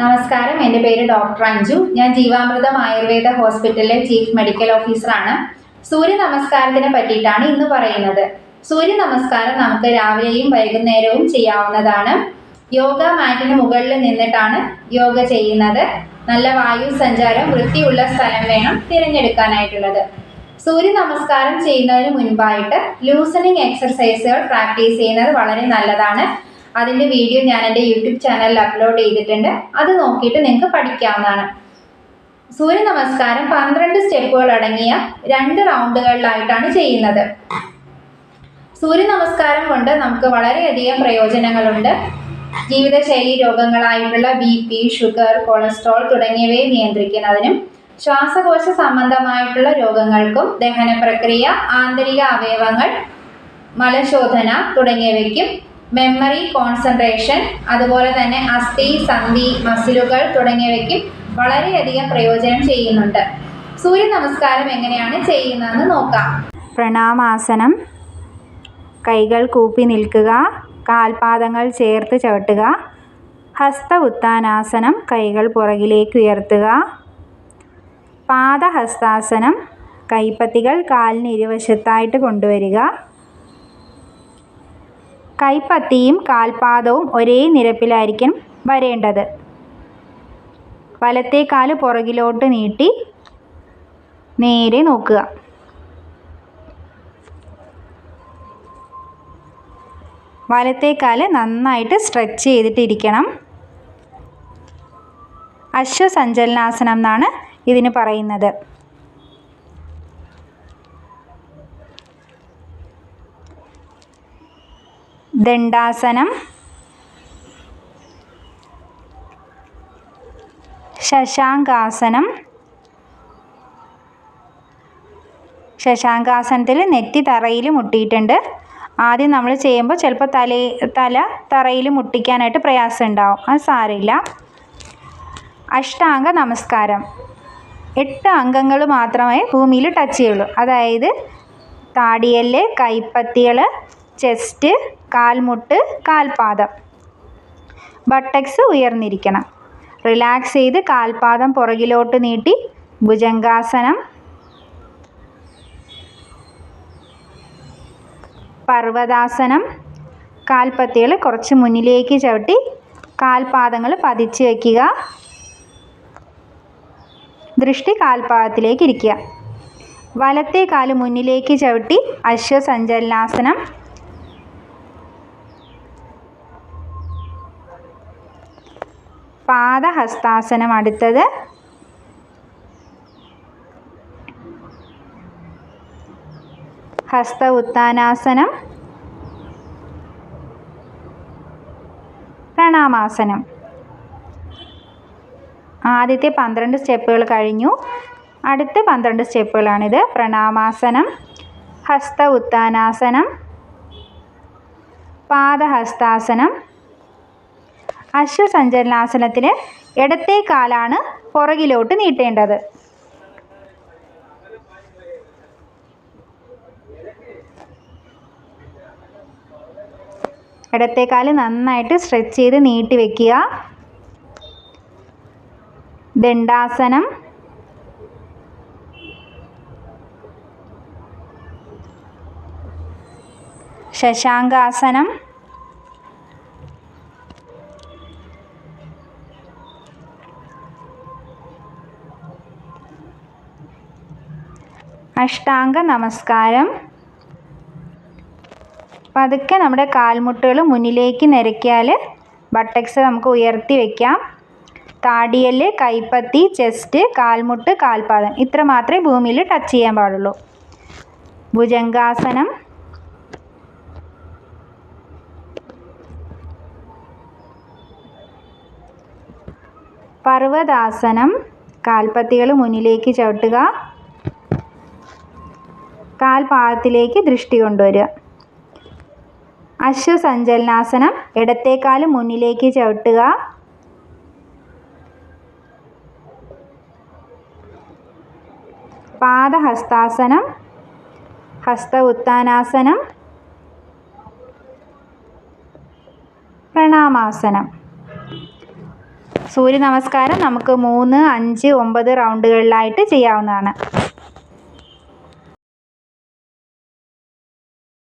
നമസ്കാരം. എന്റെ പേര് ഡോക്ടർ അഞ്ജു. ഞാൻ ജീവാമൃതം ആയുർവേദ ഹോസ്പിറ്റലിലെ ചീഫ് മെഡിക്കൽ ഓഫീസറാണ്. സൂര്യ നമസ്കാരത്തിനെ പറ്റിയിട്ടാണ് ഇന്ന് പറയുന്നത്. സൂര്യ നമസ്കാരം നമുക്ക് രാവിലെയും വൈകുന്നേരവും ചെയ്യാവുന്നതാണ്. യോഗ മാറ്റിന് മുകളിൽ നിന്നിട്ടാണ് യോഗ ചെയ്യുന്നത്. നല്ല വായു സഞ്ചാരം വൃത്തിയുള്ള സ്ഥലം വേണം തിരഞ്ഞെടുക്കാനായിട്ടുള്ളത്. സൂര്യ നമസ്കാരം ചെയ്യുന്നതിന് മുൻപായിട്ട് ലൂസണിങ് എക്സർസൈസുകൾ പ്രാക്ടീസ് ചെയ്യുന്നത് വളരെ നല്ലതാണ്. അതിന്റെ വീഡിയോ ഞാൻ എന്റെ യൂട്യൂബ് ചാനലിൽ അപ്ലോഡ് ചെയ്തിട്ടുണ്ട്. അത് നോക്കിയിട്ട് നിങ്ങൾക്ക് പഠിക്കാവുന്നതാണ്. സൂര്യ നമസ്കാരം. പന്ത്രണ്ട് സ്റ്റെപ്പുകൾ അടങ്ങിയ രണ്ട് റൗണ്ടുകളിലായിട്ടാണ് ചെയ്യുന്നത്. സൂര്യ നമസ്കാരം കൊണ്ട് നമുക്ക് വളരെയധികം പ്രയോജനങ്ങളുണ്ട്. ജീവിതശൈലി രോഗങ്ങളായിട്ടുള്ള ബി പി ഷുഗർ കൊളസ്ട്രോൾ തുടങ്ങിയവയെ നിയന്ത്രിക്കുന്നതിനും ശ്വാസകോശ സംബന്ധമായിട്ടുള്ള രോഗങ്ങൾക്കും ദഹന പ്രക്രിയ ആന്തരിക അവയവങ്ങൾ മലശോധന തുടങ്ങിയവയ്ക്കും മെമ്മറി കോൺസെൻട്രേഷൻ അതുപോലെ തന്നെ അസ്ഥി സന്ധി മസിലുകൾ തുടങ്ങിയവയ്ക്കും വളരെയധികം പ്രയോജനം ചെയ്യുന്നുണ്ട്. സൂര്യ നമസ്കാരം എങ്ങനെയാണ് ചെയ്യുന്നതെന്ന് നോക്കാം. പ്രണാമാസനം. കൈകൾ കൂപ്പി നിൽക്കുക. കാൽപാദങ്ങൾ ചേർത്ത് ചവിട്ടുക. ഹസ്ത ഉത്താനാസനം കൈകൾ പുറകിലേക്ക് ഉയർത്തുക. പാദഹസ്താസനം. കൈപ്പത്തികൾ കാലിന് ഇരുവശത്തായിട്ട് കൊണ്ടുവരിക. കൈപ്പത്തിയും കാൽപാദവും ഒരേ നിരപ്പിലായിരിക്കും വരേണ്ടത്. വലത്തെ കാൽ പുറകിലോട്ട് നീട്ടി നേരെ നോക്കുക. വലത്തെ കാൽ നന്നായിട്ട് സ്ട്രെച്ച് ചെയ്തിട്ടിരിക്കണം. അശ്വസഞ്ചലനാസനം എന്നാണ് ഇതിന് പറയുന്നത്. ദണ്ഡാസനം. ശശാങ്കാസനം. ശശാങ്കാസനത്തിൽ നെറ്റി തറയിൽ മുട്ടിയിട്ടുണ്ട്. ആദ്യം നമ്മൾ ചെയ്യുമ്പോൾ ചിലപ്പോൾ തല തല തറയിൽ മുട്ടിക്കാനായിട്ട് പ്രയാസം ഉണ്ടാവും അത് സാരമില്ല. അഷ്ടാംഗ നമസ്കാരം. എട്ട് അംഗങ്ങൾ മാത്രമേ ഭൂമിയിൽ ടച്ച് ചെയ്യുള്ളൂ. അതായത് താടിയൽ കൈപ്പത്തികൾ ചെസ്റ്റ് കാൽമുട്ട് കാൽപാദം. ബട്ടക്സ് ഉയർന്നിരിക്കണം. റിലാക്സ് ചെയ്ത് കാൽപാദം പുറകിലോട്ട് നീട്ടി ഭുജങ്കാസനം പർവതാസനം. കാൽപ്പത്തികൾ കുറച്ച് മുന്നിലേക്ക് ചവിട്ടി കാൽപാദങ്ങൾ പതിച്ചു വയ്ക്കുക. ദൃഷ്ടി കാൽപാദത്തിലേക്ക് ഇരിക്കുക. വലത്തെ കാൽ മുന്നിലേക്ക് ചവിട്ടി അശ്വസഞ്ചലനാസനം. പാദഹസ്താസനം അടുത്തത്. ഹസ്ത ഉത്താനാസനം പ്രണാമാസനം. ആദ്യത്തെ പന്ത്രണ്ട് സ്റ്റെപ്പുകൾ കഴിഞ്ഞു. അടുത്ത പന്ത്രണ്ട് സ്റ്റെപ്പുകളാണിത്. പ്രണാമാസനം ഹസ്ത ഉത്താനാസനം പാദഹസ്താസനം അശ്വസഞ്ചലനാസനത്തിന് ഇടത്തെ കാലാണ് പുറകിലോട്ട് നീട്ടേണ്ടത്. ഇടത്തെ കാൽ നന്നായിട്ട് സ്ട്രെച്ച് ചെയ്ത് നീട്ടി വെക്കുക. ദണ്ഡാസനം. ശശാങ്കാസനം. അഷ്ടാംഗ നമസ്കാരം. പതുക്കെ നമ്മുടെ കാൽമുട്ടുകൾ മുന്നിലേക്ക് നിരക്കിയാൽ ബട്ടക്സ് നമുക്ക് ഉയർത്തി വയ്ക്കാം താടിയൽ കൈപ്പത്തി ചെസ്റ്റ് കാൽമുട്ട് കാൽപാദം. ഇത്ര മാത്രമേ ഭൂമിയിൽ ടച്ച് ചെയ്യാൻ പാടുള്ളൂ. ഭുജംഗാസനം. പർവതാസനം. കാൽപ്പത്തികൾ മുന്നിലേക്ക് ചവിട്ടുക. കാൽപാദത്തിലേക്ക് ദൃഷ്ടി കൊണ്ടുവരിക. അശ്വസഞ്ചലനാസനം ഇടത്തേക്കാൽ മുന്നിലേക്ക് ചവിട്ടുക. പാദഹസ്താസനം ഹസ്ത ഉത്താനാസനം പ്രണാമാസനം. സൂര്യ നമസ്കാരം നമുക്ക് മൂന്ന് അഞ്ച് ഒമ്പത് റൗണ്ടുകളിലായിട്ട് ചെയ്യാവുന്നതാണ്.